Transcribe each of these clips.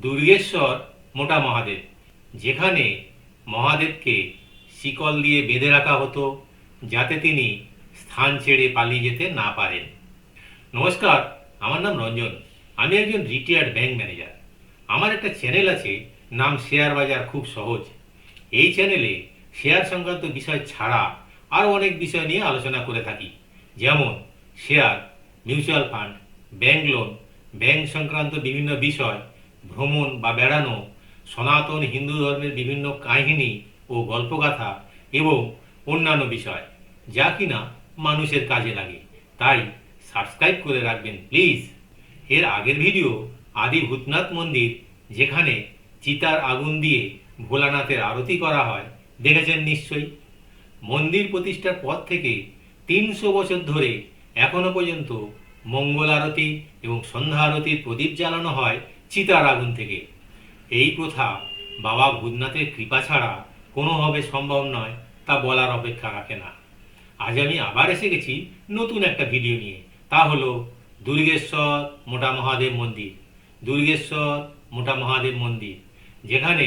দুর্গেশ্বর মোটা মহাদেব। যেখানে মহাদেবকে শিকল দিয়ে বেঁধে রাখা হতো, যাতে তিনি স্থান ছেড়ে পালিয়ে যেতে না পারেন। নমস্কার, আমার নাম রঞ্জন। আমি একজন রিটায়ার্ড ব্যাংক ম্যানেজার আমার একটা চ্যানেল আছে, নাম শেয়ার বাজার খুব সহজ। এই চ্যানেলে শেয়ার সংক্রান্ত বিষয় ছাড়া আরও অনেক বিষয় নিয়ে আলোচনা করে থাকি। যেমন share mutual fund bank loan bank সংক্রান্ত বিভিন্ন বিষয় ভ্রমণ বা বেড়ানো, সনাতন হিন্দু ধর্মের বিভিন্ন কাহিনী ও গল্পগাথা এবং অন্যান্য বিষয়, যা কিনা মানুষের কাজে লাগে। তাই সাবস্ক্রাইব করে রাখবেন, প্লিজ। এর আগের ভিডিও, আদি ভূতনাথ মন্দির, যেখানে চিতার আগুন দিয়ে ভোলানাথের আরতি করা হয়, দেখেছেন নিশ্চয়ই? মন্দির প্রতিষ্ঠার পর থেকে তিনশো বছর ধরে এখনও পর্যন্ত মঙ্গল আরতি এবং সন্ধ্যা আরতির প্রদীপ জ্বালানো হয় চিতার আগুন থেকে। এই প্রথা বাবা ভূতনাথের কৃপা ছাড়া কোনোভাবে সম্ভব নয়, তা বলার অপেক্ষা রাখে না। আজ আমি আবার এসে গেছি নতুন একটা ভিডিও নিয়ে। তা হলো দুর্গেশ্বর মোটা মহাদেব মন্দির। দুর্গেশ্বর মোটা মহাদেব মন্দির, যেখানে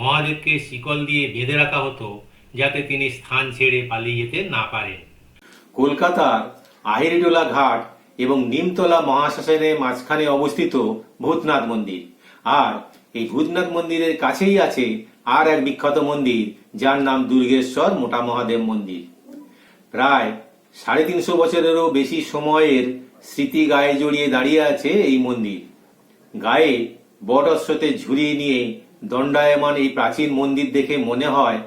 মহাদেবকে শিকল দিয়ে বেঁধে রাখা হতো যাতে তিনি স্থান ছেড়ে পালিয়ে যেতে না পারেন। কলকাতার আহিরিটোলা ঘাট এবং নিমতলা মহাশ্মশানের মাঝখানে অবস্থিত ভূতনাথ মন্দির। আর এই ভূতনাথ মন্দিরের কাছেই আছে আর এক বিখ্যাত মন্দির, যার নাম দুর্গেশ্বর মোটা মহাদেব মন্দির। প্রায় সাড়ে তিনশো বছরেরও বেশি সময়ের স্মৃতি গায়ে জড়িয়ে দাঁড়িয়ে আছে এই মন্দির। গায়ে বট অশ্বতে ঝুরিয়ে নিয়ে দণ্ডায়মান এই প্রাচীন মন্দির দেখে মনে হয়,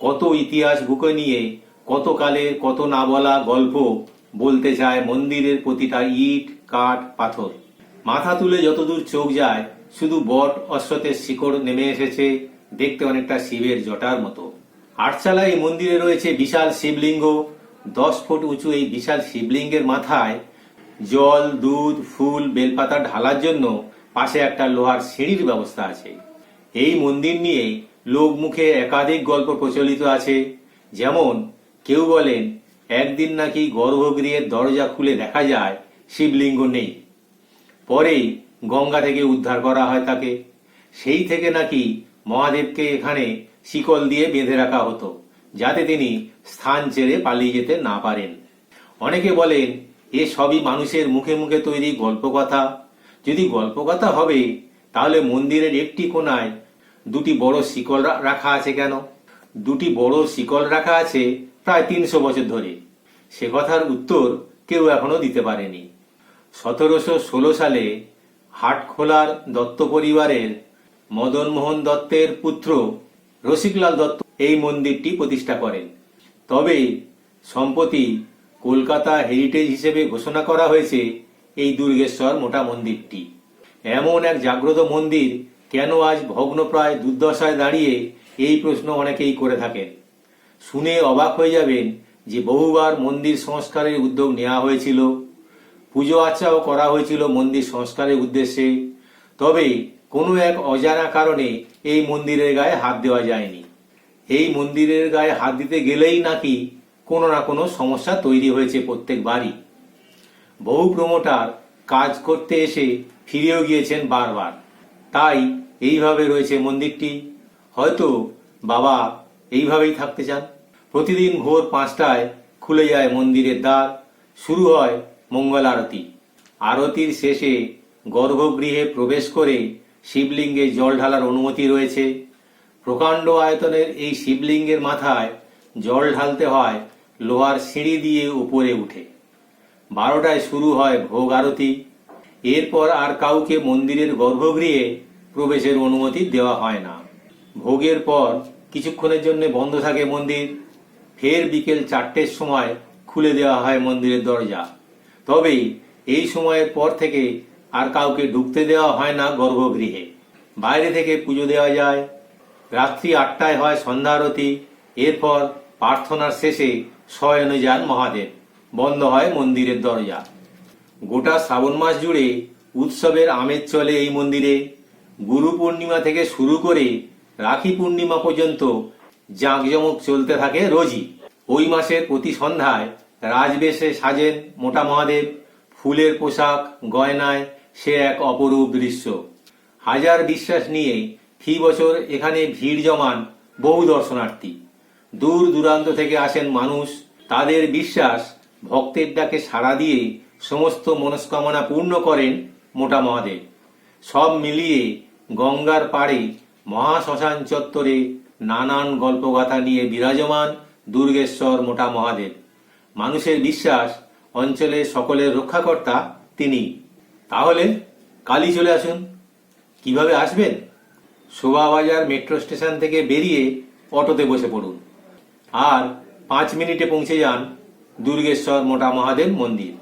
কত ইতিহাস বুকে নিয়ে, কত কালের কত না বলা গল্প বলতে চায় মন্দিরের প্রতিটা ইট, কাঠ, পাথর। মাথা তুলে যতদূর চোখ যায়, শুধু বট অশ্বতের শিকড় নেমে এসেছে দেখতে অনেকটা শিবের জটার মতো। আটচালা এই মন্দিরে রয়েছে বিশাল শিবলিঙ্গ। দশ ফুট উঁচু এই বিশাল শিবলিঙ্গের মাথায় জল, দুধ, ফুল, বেলপাতা ঢালার জন্য পাশে একটা লোহার সিঁড়ির ব্যবস্থা আছে। এই মন্দির নিয়ে লোক মুখে একাধিক গল্প প্রচলিত আছে। যেমন কেউ বলেন একদিন নাকি গর্ভগৃহের দরজা খুলে দেখা যায়, শিবলিঙ্গ নেই। পরেই গঙ্গা থেকে উদ্ধার করা হয় তাকে। সেই থেকে নাকি মহাদেবকে এখানে শিকল দিয়ে বেঁধে রাখা হতো, যাতে তিনি স্থান ছেড়ে পালিয়ে যেতে না পারেন। অনেকে বলেন, এ সবই মানুষের মুখে মুখে তৈরি গল্পকথা। যদি গল্পকথা হবে, তাহলে মন্দিরের একটি কোনায় দুটি বড় শিকল রাখা আছে কেন? দুটি বড় শিকল রাখা আছে প্রায় তিনশো বছর ধরে। সে কথার উত্তর কেউ এখনও দিতে পারেনি। সতেরোশো ষোলো সালে হাটখোলার দত্ত পরিবারের মদন মোহন দত্তের পুত্র রসিকলাল দত্ত এই মন্দিরটি প্রতিষ্ঠা করেন। তবে সম্প্রতি কলকাতা হেরিটেজ হিসেবে ঘোষণা করা হয়েছে এই দুর্গেশ্বর মোটা মন্দিরটি। এমন এক জাগ্রত মন্দির কেন আজ ভগ্নপ্রায় দুর্দশায় দাঁড়িয়ে এই প্রশ্ন অনেকেই করে থাকেন। শুনে অবাক হয়ে যাবেন যে বহুবার মন্দির সংস্কারের উদ্যোগ নেওয়া হয়েছিল। পুজো আর্চাও করা হয়েছিল মন্দির সংস্কারের উদ্দেশ্যে। তবে কোনো এক অজানা কারণে এই মন্দিরের গায়ে হাত দেওয়া যায়নি। এই মন্দিরের গায়ে হাত দিতে গেলেই নাকি কোনো না কোনো সমস্যা তৈরি হয়েছে প্রত্যেকবারই। বহু প্রমোটার কাজ করতে এসে ফিরেও গিয়েছেন বারবার। তাই এইভাবে রয়েছে মন্দিরটি। হয়তো বাবা এইভাবেই থাকতে চান। প্রতিদিন ভোর পাঁচটায় খুলে যায় মন্দিরের দ্বার। শুরু হয় মঙ্গল আরতি। আরতির শেষে গর্ভগৃহে প্রবেশ করে শিবলিঙ্গে জল ঢালার অনুমতি রয়েছে। প্রকাণ্ড আয়তনের এই শিবলিঙ্গের মাথায় জল ঢালতে হয় লোহার সিঁড়ি দিয়ে উপরে উঠে। বারোটায় শুরু হয় ভোগ আরতি। এরপর আর কাউকে মন্দিরের গর্ভগৃহে প্রবেশের অনুমতি দেওয়া হয় না। ভোগের পর কিছুক্ষণের জন্য বন্ধ থাকে মন্দির। ফের বিকেল চারটের সময় খুলে দেওয়া হয় মন্দিরের দরজা। তবে এই সময়ের পর থেকে আর কাউকে ঢুকতে দেওয়া হয় না গর্ভগৃহে। বাইরে থেকে পুজো দেওয়া যায়। রাত্রি আটটায় হয় সন্ধ্যা আরতি। এরপর প্রার্থনার শেষে শয়নে যান মহাদেব। বন্ধ হয় মন্দিরের দরজা। গোটা শ্রাবণ মাস জুড়ে উৎসবের আমেজ চলে এই মন্দিরে। গুরু পূর্ণিমা থেকে শুরু করে রাখি পূর্ণিমা পর্যন্ত জাঁকজমক চলতে থাকে রোজই। ওই মাসের প্রতি সন্ধ্যায় রাজবেশে সাজেন মোটা মহাদেব, ফুলের পোশাক, গয়নায় সে এক অপরূপ দৃশ্য। হাজার বিশ্বাস নিয়ে ফি বছর এখানে ভিড় জমান বহু দর্শনার্থী। দূর দূরান্ত থেকে আসেন মানুষ, তাদের বিশ্বাস ভক্তের ডাকে সাড়া দিয়ে সমস্ত মনস্কামনা পূর্ণ করেন মোটা মহাদেব। সব মিলিয়ে গঙ্গার পাড়ে মহাশ্মশান চত্বরে নানান গল্পগাথা নিয়ে বিরাজমান দুর্গেশ্বর মোটা মহাদেব। মানুষের বিশ্বাস, অঞ্চলের সকলের রক্ষাকর্তা তিনি। তাহলে কালই চলে আসুন। কীভাবে আসবেন? শোভাবাজার মেট্রো স্টেশন থেকে বেরিয়ে অটোতে বসে পড়ুন। আর পাঁচ মিনিটে পৌঁছে যান দুর্গেশ্বর মোটা মহাদেব মন্দির।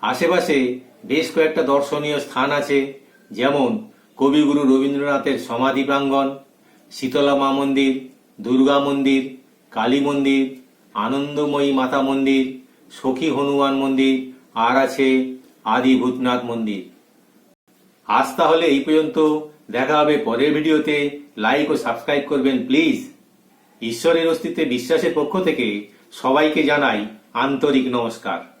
আশেপাশে বেশ কয়েকটা দর্শনীয় স্থান আছে, যেমন কবিগুরু রবীন্দ্রনাথের সমাধি প্রাঙ্গণ, শীতলা মা মন্দির, দুর্গা মন্দির, কালী মন্দির, আনন্দময়ী মাতা মন্দির, সখী হনুমান মন্দির, আর আছে আদি ভূতনাথ মন্দির। আজ তাহলে এই পর্যন্ত, দেখা হবে পরের ভিডিওতে। লাইক ও সাবস্ক্রাইব করবেন প্লিজ ঈশ্বরের অস্তিত্বে বিশ্বাসের পক্ষ থেকে সবাইকে জানাই আন্তরিক নমস্কার।